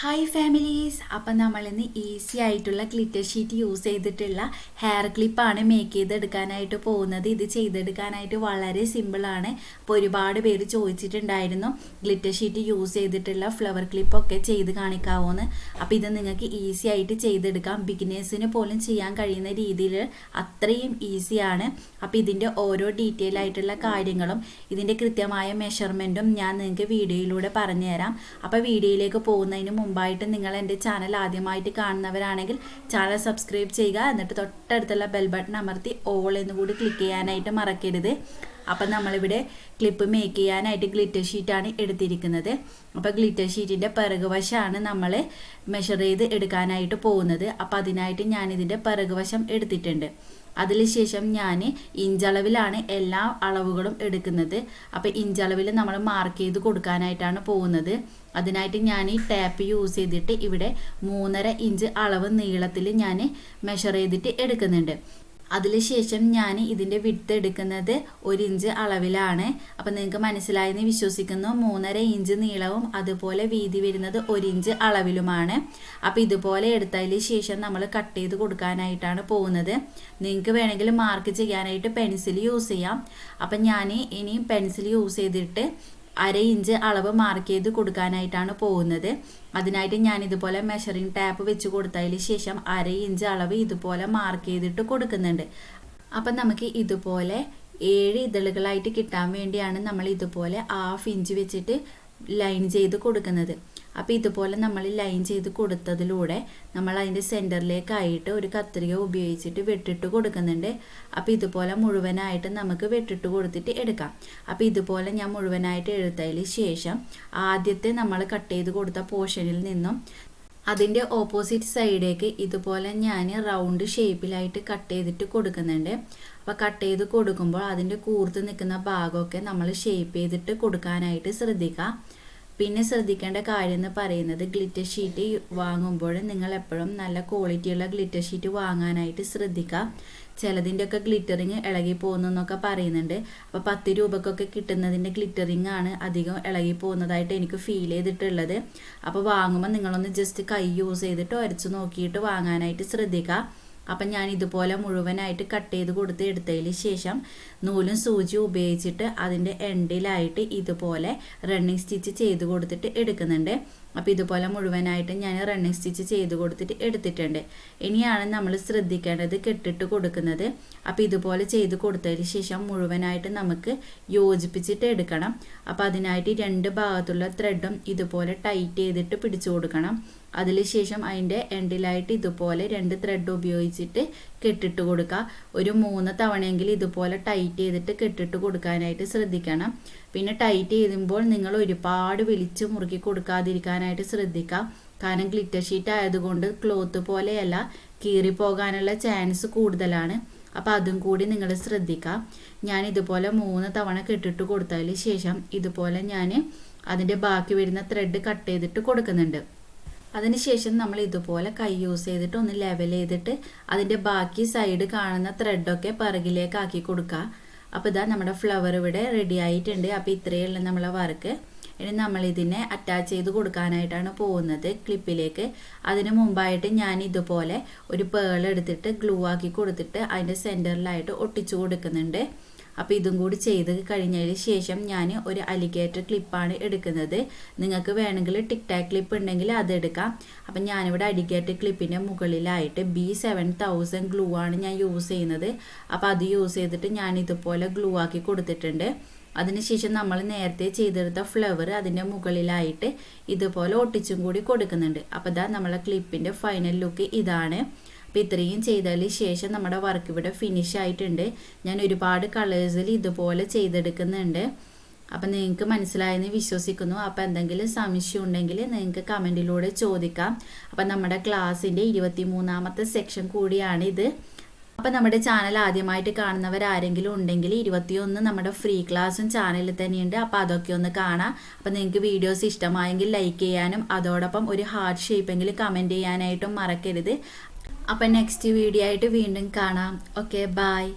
Hi families അപ്പം നമ്മളിന്ന് easy ആയിട്ടുള്ള ഗ്ലിറ്റർ ഷീറ്റ് യൂസ് ചെയ്തിട്ടുള്ള ഹെയർ ക്ലിപ്പാണ് മേക്ക് ചെയ്തെടുക്കാനായിട്ട് പോകുന്നത്. ഇത് ചെയ്തെടുക്കാനായിട്ട് വളരെ സിമ്പിളാണ് അപ്പോൾ ഒരുപാട് പേര് ചോദിച്ചിട്ടുണ്ടായിരുന്നു ഗ്ലിറ്റർ ഷീറ്റ് യൂസ് ചെയ്തിട്ടുള്ള ഫ്ലവർ ക്ലിപ്പൊക്കെ ചെയ്ത് കാണിക്കാവോന്ന്. അപ്പോൾ ഇത് നിങ്ങൾക്ക് ഈസി ആയിട്ട് ചെയ്തെടുക്കാം. ബിഗിനേഴ്സിന് പോലും ചെയ്യാൻ കഴിയുന്ന രീതിയിൽ അത്രയും ഈസിയാണ് അപ്പോൾ ഇതിന്റെ ഓരോ ഡീറ്റെയിൽ ആയിട്ടുള്ള കാര്യങ്ങളും ഇതിന്റെ കൃത്യമായ മെഷർമെന്റും ഞാൻ നിങ്ങൾക്ക് വീഡിയോയിലൂടെ പറഞ്ഞുതരാം. അപ്പോൾ വീഡിയോയിലേക്ക് പോകുന്നതിന് മുമ്പായിട്ട് നിങ്ങൾ എന്റെ ചാനൽ ആദ്യമായിട്ട് കാണുന്നവരാണെങ്കിൽ ചാനൽ സബ്സ്ക്രൈബ് ചെയ്യുക. എന്നിട്ട് തൊട്ടടുത്തുള്ള ബെൽ ബട്ടൺ അമർത്തി ഓൾ എന്ന് കൂടി ക്ലിക്ക് ചെയ്യാനായിട്ട് മറക്കരുത്. അപ്പം നമ്മളിവിടെ ക്ലിപ്പ് മേക്ക് ചെയ്യാനായിട്ട് ഗ്ലിറ്റർ ഷീറ്റാണ് എടുത്തിരിക്കുന്നത്. അപ്പോൾ ഗ്ലിറ്റർ ഷീറ്റിന്റെ പിറകുവശമാണ് നമ്മൾ മെഷർ ചെയ്ത് എടുക്കാനായിട്ട് പോകുന്നത്. അപ്പോൾ അതിനായിട്ട് ഞാനിതിന്റെ പിറകുവശം എടുത്തിട്ടുണ്ട്. അതിനുശേഷം ഞാൻ ഇഞ്ചളവിലാണ് എല്ലാ അളവുകളും എടുക്കുന്നത്. അപ്പോൾ ഇഞ്ചളവിൽ നമ്മൾ മാർക്ക് ചെയ്ത് കൊടുക്കാനായിട്ടാണ് പോകുന്നത്. അതിനായിട്ട് ഞാൻ ഈ ടാപ്പ് യൂസ് ചെയ്തിട്ട് ഇവിടെ മൂന്നര ഇഞ്ച് അളവ് നീളത്തിൽ ഞാൻ മെഷർ ചെയ്തിട്ട് എടുക്കുന്നുണ്ട്. അതിനുശേഷം ഞാൻ ഇതിന്റെ വിട്ട് എടുക്കുന്നത് ഒരു ഇഞ്ച് അളവിലാണ്. അപ്പം നിങ്ങൾക്ക് മനസ്സിലായെന്ന് വിശ്വസിക്കുന്നു. മൂന്നര ഇഞ്ച് നീളവും അതുപോലെ വീതി വരുന്നത് ഒരു ഇഞ്ച് അളവിലുമാണ്. അപ്പോൾ ഇതുപോലെ എടുത്തതിന് ശേഷം നമ്മൾ കട്ട് ചെയ്ത് കൊടുക്കാനായിട്ടാണ് പോകുന്നത്. നിങ്ങൾക്ക് വേണമെങ്കിൽ മാർക്ക് ചെയ്യാനായിട്ട് പെൻസിൽ യൂസ് ചെയ്യാം. അപ്പം ഞാൻ ഇനി പെൻസിൽ യൂസ് ചെയ്തിട്ട് അര ഇഞ്ച് അളവ് മാർക്ക് ചെയ്ത് കൊടുക്കാനായിട്ടാണ് പോകുന്നത്. അതിനായിട്ട് ഞാൻ ഇതുപോലെ മെഷറിംഗ് ടാപ്പ് വെച്ച് കൊടുത്തതിന് ശേഷം അര ഇഞ്ച് അളവ് ഇതുപോലെ മാർക്ക് ചെയ്തിട്ട് കൊടുക്കുന്നുണ്ട്. അപ്പം നമുക്ക് ഇതുപോലെ ഏഴ് ഇതളുകളായിട്ട് കിട്ടാൻ വേണ്ടിയാണ് നമ്മൾ ഇതുപോലെ ഹാഫ് ഇഞ്ച് വെച്ചിട്ട് ലൈൻ ചെയ്ത് കൊടുക്കുന്നത്. അപ്പോൾ ഇതുപോലെ നമ്മൾ ലൈൻ ചെയ്ത് കൊടുത്തതിലൂടെ നമ്മൾ അതിന്റെ സെന്ററിലേക്കായിട്ട് ഒരു കത്രിക ഉപയോഗിച്ചിട്ട് വെട്ടിട്ട് കൊടുക്കുന്നുണ്ട്. അപ്പോൾ ഇതുപോലെ മുഴുവനായിട്ട് നമുക്ക് വെട്ടിട്ട് കൊടുത്തിട്ട് എടുക്കാം. അപ്പോൾ ഇതുപോലെ ഞാൻ മുഴുവനായിട്ട് എടുത്തതിന് ശേഷം ആദ്യത്തെ നമ്മൾ കട്ട് ചെയ്ത് കൊടുത്ത പോർഷനിൽ നിന്നും അതിന്റെ ഓപ്പോസിറ്റ് സൈഡേക്ക് ഇതുപോലെ ഞാൻ റൗണ്ട് ഷേപ്പിലായിട്ട് കട്ട് ചെയ്തിട്ട് കൊടുക്കുന്നുണ്ട്. അപ്പോൾ കട്ട് ചെയ്ത് കൊടുക്കുമ്പോൾ അതിന്റെ കൂർത്ത് നിൽക്കുന്ന ഭാഗമൊക്കെ നമ്മൾ ഷേപ്പ് ചെയ്തിട്ട് കൊടുക്കാനായിട്ട് ശ്രദ്ധിക്കുക പിന്നെ ശ്രദ്ധിക്കേണ്ട കാര്യം എന്ന് പറയുന്നത് ഗ്ലിറ്റർ ഷീറ്റ് വാങ്ങുമ്പോൾ നിങ്ങൾ എപ്പോഴും നല്ല ക്വാളിറ്റിയുള്ള ഗ്ലിറ്റർ ഷീറ്റ് വാങ്ങാനായിട്ട് ശ്രദ്ധിക്കുക ചിലതിന്റെ ഒക്കെ ഗ്ലിറ്ററിങ് ഇളകി പോകുന്നു എന്നൊക്കെ പറയുന്നുണ്ട്. അപ്പോൾ പത്ത് രൂപക്കൊക്കെ കിട്ടുന്നതിന്റെ ഗ്ലിറ്ററിങ് ആണ് അധികം ഇളകി പോകുന്നതായിട്ട് എനിക്ക് ഫീൽ ചെയ്തിട്ടുള്ളത്. അപ്പോൾ വാങ്ങുമ്പോൾ നിങ്ങളൊന്ന് ജസ്റ്റ് കൈ യൂസ് ചെയ്തിട്ട് ഉരച്ച് നോക്കിയിട്ട് വാങ്ങാനായിട്ട് ശ്രദ്ധിക്കുക അപ്പം ഞാൻ ഇതുപോലെ മുഴുവനായിട്ട് കട്ട് ചെയ്ത് കൊടുത്ത് എടുത്തതിന് ശേഷം നൂലും സൂചിയും ഉപയോഗിച്ചിട്ട് അതിന്റെ എൻഡിലായിട്ട് ഇതുപോലെ റണ്ണിങ് സ്റ്റിച്ച് ചെയ്ത് കൊടുത്തിട്ട് എടുക്കുന്നുണ്ട്. അപ്പോൾ ഇതുപോലെ മുഴുവനായിട്ട് ഞാൻ റണ്ണിങ് സ്റ്റിച്ച് ചെയ്ത് കൊടുത്തിട്ട് എടുത്തിട്ടുണ്ട്. ഇനിയാണ് നമ്മൾ ശ്രദ്ധിക്കേണ്ടത് കെട്ടിട്ട് കൊടുക്കുന്നത്. അപ്പോൾ ഇതുപോലെ ചെയ്ത് കൊടുത്തതിന് ശേഷം മുഴുവനായിട്ട് നമുക്ക് യോജിപ്പിച്ചിട്ട് എടുക്കണം. അപ്പോൾ അതിനായിട്ട് രണ്ട് ഭാഗത്തുള്ള ത്രെഡും ഇതുപോലെ ടൈറ്റ് ചെയ്തിട്ട് പിടിച്ചു കൊടുക്കണം. അതിനുശേഷം അതിന്റെ എൻഡിലായിട്ട് ഇതുപോലെ രണ്ട് ത്രെഡ് ഉപയോഗിച്ചിട്ട് കെട്ടിട്ട് കൊടുക്കുക. ഒരു മൂന്ന് തവണയെങ്കിലും ഇതുപോലെ ടൈറ്റ് ചെയ്തിട്ട് കെട്ടിട്ട് കൊടുക്കാനായിട്ട് ശ്രദ്ധിക്കണം. പിന്നെ ടൈറ്റ് ചെയ്യുമ്പോൾ നിങ്ങൾ ഒരുപാട് വലിച്ചു മുറുക്കി കൊടുക്കാതിരിക്കാനായിട്ട് ശ്രദ്ധിക്കാം കാരണം ഗ്ലിറ്റർ ഷീറ്റ് ആയതുകൊണ്ട് ക്ലോത്ത് പോലെയല്ല കീറിപ്പോകാനുള്ള ചാൻസ് കൂടുതലാണ്. അപ്പോൾ അതും കൂടി നിങ്ങൾ ശ്രദ്ധിക്കാം ഞാൻ ഇതുപോലെ മൂന്ന് തവണ കെട്ടിട്ട് കൊടുത്തതിന് ശേഷം ഇതുപോലെ ഞാൻ അതിന്റെ ബാക്കി വരുന്ന ത്രെഡ് കട്ട് ചെയ്തിട്ട് കൊടുക്കുന്നുണ്ട്. അതിനുശേഷം നമ്മൾ ഇതുപോലെ കൈ യൂസ് ചെയ്തിട്ട് ഒന്ന് ലെവൽ ചെയ്തിട്ട് അതിന്റെ ബാക്കി സൈഡ് കാണുന്ന ത്രെഡൊക്കെ പിറകിലേക്ക് ആക്കി കൊടുക്കുക. അപ്പോൾ ഇതാ നമ്മുടെ ഫ്ലവർ ഇവിടെ റെഡി ആയിട്ടുണ്ട്. അപ്പോൾ ഇത്രയുള്ള നമ്മളെ വർക്ക് ഇനി നമ്മളിതിനെ അറ്റാച്ച് ചെയ്ത് കൊടുക്കാനായിട്ടാണ് പോകുന്നത് ക്ലിപ്പിലേക്ക് അതിന് മുമ്പായിട്ട് ഞാൻ ഇതുപോലെ ഒരു പേൾ എടുത്തിട്ട് ഗ്ലൂ ആക്കി കൊടുത്തിട്ട് അതിന്റെ സെന്ററിലായിട്ട് ഒട്ടിച്ചു കൊടുക്കുന്നുണ്ട്. അപ്പോൾ ഇതും കൂടി ചെയ്ത് കഴിഞ്ഞതിന് ശേഷം ഞാൻ ഒരു അലിഗേറ്റർ ക്ലിപ്പാണ് എടുക്കുന്നത്. നിങ്ങൾക്ക് വേണമെങ്കിൽ ടിക് ടാക് ക്ലിപ്പ് ഉണ്ടെങ്കിൽ അതെടുക്കാം അപ്പം ഞാനിവിടെ അലിഗേറ്റർ ക്ലിപ്പിന്റെ മുകളിലായിട്ട് ബി സെവൻ തൗസൻഡ് ഗ്ലൂ ആണ് ഞാൻ യൂസ് ചെയ്യുന്നത്. അപ്പോൾ അത് യൂസ് ചെയ്തിട്ട് ഞാൻ ഇതുപോലെ ഗ്ലൂ ആക്കി കൊടുത്തിട്ടുണ്ട്. അതിനുശേഷം നമ്മൾ നേരത്തെ ചെയ്തെടുത്ത ഫ്ലവർ അതിന്റെ മുകളിലായിട്ട് ഇതുപോലെ ഒട്ടിച്ചും കൂടി കൊടുക്കുന്നുണ്ട്. അപ്പോൾ ഇതാ നമ്മളെ ക്ലിപ്പിന്റെ ഫൈനൽ ലുക്ക് ഇതാണ്. അപ്പോൾ ഇത്രയും ചെയ്തതിന് ശേഷം നമ്മുടെ വർക്ക് ഇവിടെ ഫിനിഷ് ആയിട്ടുണ്ട്. ഞാൻ ഒരുപാട് കളേഴ്സിൽ ഇതുപോലെ ചെയ്തെടുക്കുന്നുണ്ട്. അപ്പം നിങ്ങൾക്ക് മനസ്സിലായെന്ന് വിശ്വസിക്കുന്നു. അപ്പോൾ എന്തെങ്കിലും സംശയം ഉണ്ടെങ്കിൽ നിങ്ങൾക്ക് കമന്റിലൂടെ ചോദിക്കാം. അപ്പം നമ്മുടെ ക്ലാസ്സിന്റെ ഇരുപത്തി മൂന്നാമത്തെ സെക്ഷൻ കൂടിയാണ് ഇത്. അപ്പം നമ്മുടെ ചാനൽ ആദ്യമായിട്ട് കാണുന്നവർ ആരെങ്കിലും ഉണ്ടെങ്കിൽ ഇരുപത്തിയൊന്ന് നമ്മുടെ ഫ്രീ ക്ലാസ്സും ചാനലിൽ തന്നെയുണ്ട്. അപ്പോൾ അതൊക്കെ ഒന്ന് കാണാം. അപ്പം നിങ്ങൾക്ക് വീഡിയോസ് ഇഷ്ടമായെങ്കിൽ ലൈക്ക് ചെയ്യാനും അതോടൊപ്പം ഒരു ഹാർട്ട് ഷേപ്പെങ്കിലും കമന്റ് ചെയ്യാനായിട്ടും മറക്കരുത്. അപ്പം നെക്സ്റ്റ് വീഡിയോ ആയിട്ട് വീണ്ടും കാണാം. Okay bye